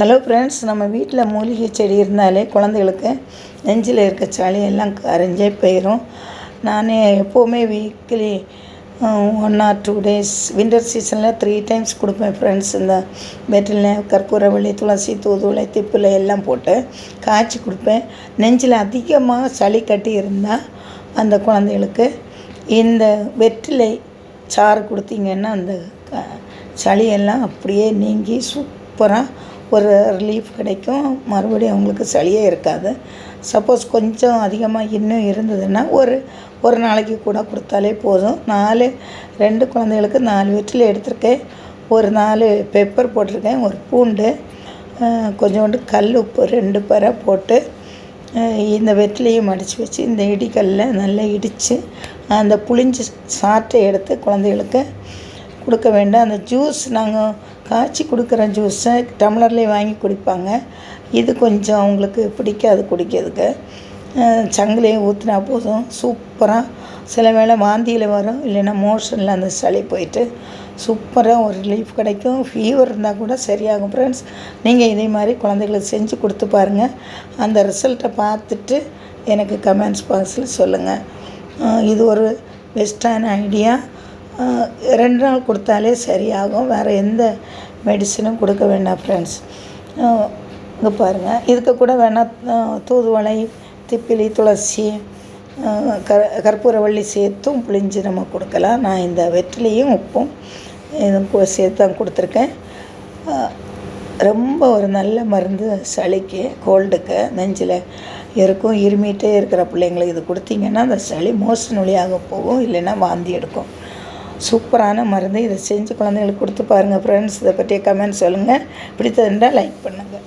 Hello friends நம்ம வீட்டில் மூலிகை செடி இருந்தாலே குழந்தைகளுக்கு நெஞ்சில் இருக்க சளி எல்லாம் கரைஞ்சே போயிடும் நான் எப்போவுமே weekly one or two days winter சீசனில் த்ரீ டைம்ஸ் கொடுப்பேன் ஃப்ரெண்ட்ஸ் இந்த வெற்றில கற்பூரவள்ளி துளசி தூதுவளை திப்பிலை எல்லாம் போட்டு காய்ச்சி கொடுப்பேன். நெஞ்சில் அதிகமாக சளி கட்டி இருந்தால் அந்த குழந்தைகளுக்கு இந்த வெற்றிலை சாறு கொடுத்தீங்கன்னா அந்த க சளியெல்லாம் அப்படியே நீங்கி சூப்பராக ஒரு ரிலீஃப் கிடைக்கும். மறுபடியும் அவங்களுக்கு சளியே இருக்காது. சப்போஸ் கொஞ்சம் அதிகமாக இன்னும் இருந்ததுன்னா ஒரு ஒரு நாளைக்கு கூட கொடுத்தாலே போதும். நாலு ரெண்டு குழந்தைகளுக்கு நாலு வெற்றில எடுத்திருக்கேன். ஒரு நாலு பெப்பர் போட்டிருக்கேன். ஒரு பூண்டு கொஞ்சோண்டு கல் உப்பு ரெண்டு பறை போட்டு இந்த வெற்றிலையும் அடித்து வச்சு இந்த இடிக்கல்ல நல்லா இடித்து அந்த புளிஞ்சு சாற்றை எடுத்து குழந்தைகளுக்கு கொடுக்க வேண்டாம். அந்த ஜூஸ் நாங்கள் காய்ச்சி கொடுக்குற ஜூஸை டம்ளர்லேயே வாங்கி குடிப்பாங்க. இது கொஞ்சம் அவங்களுக்கு பிடிக்காது குடிக்கிறதுக்கு. சங்கிலையும் சங்குலேயே ஊற்றினா போதும். சூப்பராக சில வேளை வாந்தியில் வரும். இல்லைன்னா மோஷனில் அந்த சளி போயிட்டு சூப்பராக ஒரு ரிலீஃப் கிடைக்கும். ஃபீவர் இருந்தால் கூட சரியாகும் ஃப்ரெண்ட்ஸ் நீங்கள் இதே மாதிரி குழந்தைகளுக்கு செஞ்சு கொடுத்து பாருங்கள் அந்த ரிசல்ட்டை பார்த்துட்டு எனக்கு கமெண்ட்ஸ் பாக்ஸில் சொல்லுங்கள் இது ஒரு பெஸ்ட்டான ஐடியா ரெண்டு நாள் கொடுத்தாலே சரியாகும். வேறு எந்த மெடிசனும் கொடுக்க வேண்டாம் ஃப்ரெண்ட்ஸ் இங்கே பாருங்கள் இதுக்கு கூட வேணால் தூதுவளை திப்பிலி துளசி கர் க கற்பூரவள்ளி சேர்த்தும் புளிஞ்சு நம்ம கொடுக்கலாம். நான் இந்த வெற்றிலையும் உப்பும் இதுவும் சேர்த்து தான் கொடுத்துருக்கேன். ரொம்ப ஒரு நல்ல மருந்து சளிக்கு கோல்டுக்கு நெஞ்சில் இருக்கும். இருமிட்டே இருக்கிற பிள்ளைங்களுக்கு இது கொடுத்தீங்கன்னா அந்த சளி மோஷன் வழியாக போகும் இல்லைன்னா வாந்தி எடுக்கும். சூப்பரான மருந்து இதை செஞ்சு குழந்தைங்களுக்கு கொடுத்து பாருங்கள் ஃப்ரெண்ட்ஸ் இதை பற்றிய கமெண்ட் சொல்லுங்கள் பிடித்ததுண்டால் லைக் பண்ணுங்கள்